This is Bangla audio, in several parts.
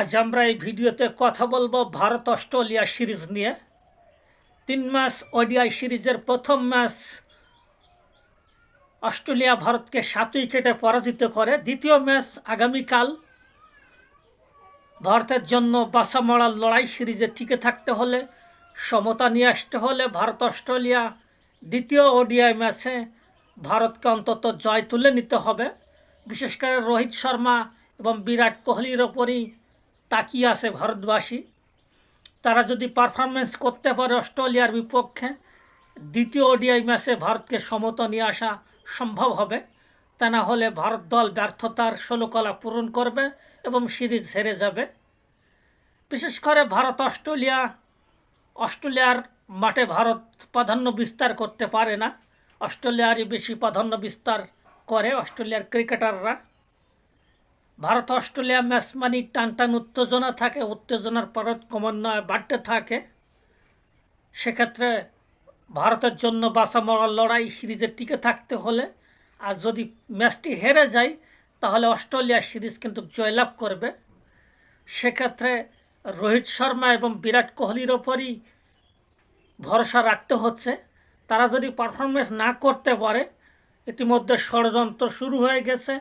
আজ আমরা এই ভিডিওতে কথা বলব ভারত, অস্ট্রেলিয়া সিরিজ নিয়ে। তিন ম্যাচ ওডিআই সিরিজের প্রথম ম্যাচ অস্ট্রেলিয়া ভারতকে সাত উইকেটে পরাজিত করে। দ্বিতীয় ম্যাচ আগামীকাল ভারতের জন্য বাসা মরার লড়াই সিরিজে টিকে থাকতে হলে, সমতা নিয়ে আসতে হলে ভারত, অস্ট্রেলিয়া দ্বিতীয় ওডিআই ম্যাচে ভারতকে অন্তত জয় তুলে নিতে হবে। বিশেষ করে রোহিত শর্মা এবং বিরাট কোহলির ওপরই তাকিয়ে আছে ভারতবাসী। তারা যদি পারফরমেন্স করতে পারে অস্ট্রেলিয়ার বিপক্ষে, দ্বিতীয় ওডিআই ম্যাচে ভারতকে সমত নিয়ে আসা সম্ভব হবে। তা না হলে ভারত দল ব্যর্থতার ষোলকলা পূরণ করবে এবং সিরিজ হেরে যাবে। বিশেষ করে ভারত অস্ট্রেলিয়া অস্ট্রেলিয়ার মাঠে ভারত প্রাধান্য বিস্তার করতে পারে না। অস্ট্রেলিয়ারই বেশি প্রাধান্য বিস্তার করে অস্ট্রেলিয়ার ক্রিকেটাররা। ভারত, অস্ট্রেলিয়া ম্যাচ মানে টান টান উত্তেজনা থাকে, উত্তেজনার পরত ক্রমান্বয়ে বাড়তে থাকে। সেক্ষেত্রে ভারতের জন্য বাসা মরার লড়াই সিরিজে টিকে থাকতে হলে, আর যদি ম্যাচটি হেরে যায়, তাহলে অস্ট্রেলিয়া সিরিজ কিন্তু জয়লাভ করবে। সেক্ষেত্রে রোহিত শর্মা এবং বিরাট কোহলির ওপরই ভরসা রাখতে হচ্ছে। তারা যদি পারফরমেন্স না করতে পারে, ইতিমধ্যে ষড়যন্ত্র শুরু হয়ে গেছে।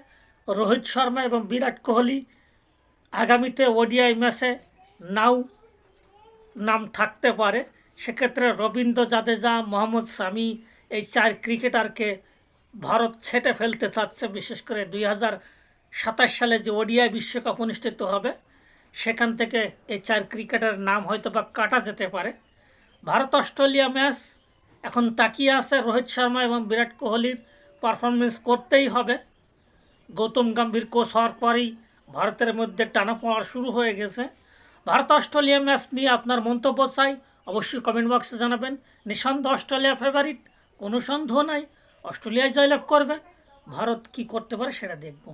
রোহিত শর্মা এবং বিরাট কোহলি আগামীতে ওডিআই ম্যাচে নাও নাম থাকতে পারে। সেক্ষেত্রে রবীন্দ্র জাদেজা, মোহাম্মদ শামি এই চার ক্রিকেটারকে ভারত ছেটে ফেলতে চাচ্ছে। বিশেষ করে দুই হাজার সাতাশ সালে যে ওডিআই বিশ্বকাপ অনুষ্ঠিত হবে, সেখান থেকে এই চার ক্রিকেটারের নাম হয়তো বা কাটা যেতে পারে। ভারত অস্ট্রেলিয়া ম্যাচ এখন তাকিয়ে আছে। রোহিত শর্মা এবং বিরাট কোহলির পারফরমেন্স করতেই হবে। গৌতম গম্ভীর কোচ হওয়ার পরেই ভারতের মধ্যে টানা পড়া শুরু হয়ে গেছে। ভারত অস্ট্রেলিয়া ম্যাচ নিয়ে আপনার মন্তব্য চাই, অবশ্যই কমেন্ট বক্সে জানাবেন। নিঃসন্দেহ অস্ট্রেলিয়া ফেভারিট কোনো সন্দেহ নাই। অস্ট্রেলিয়ায় জয়লাভ করবে। ভারত কি করতে পারে সেটা দেখব।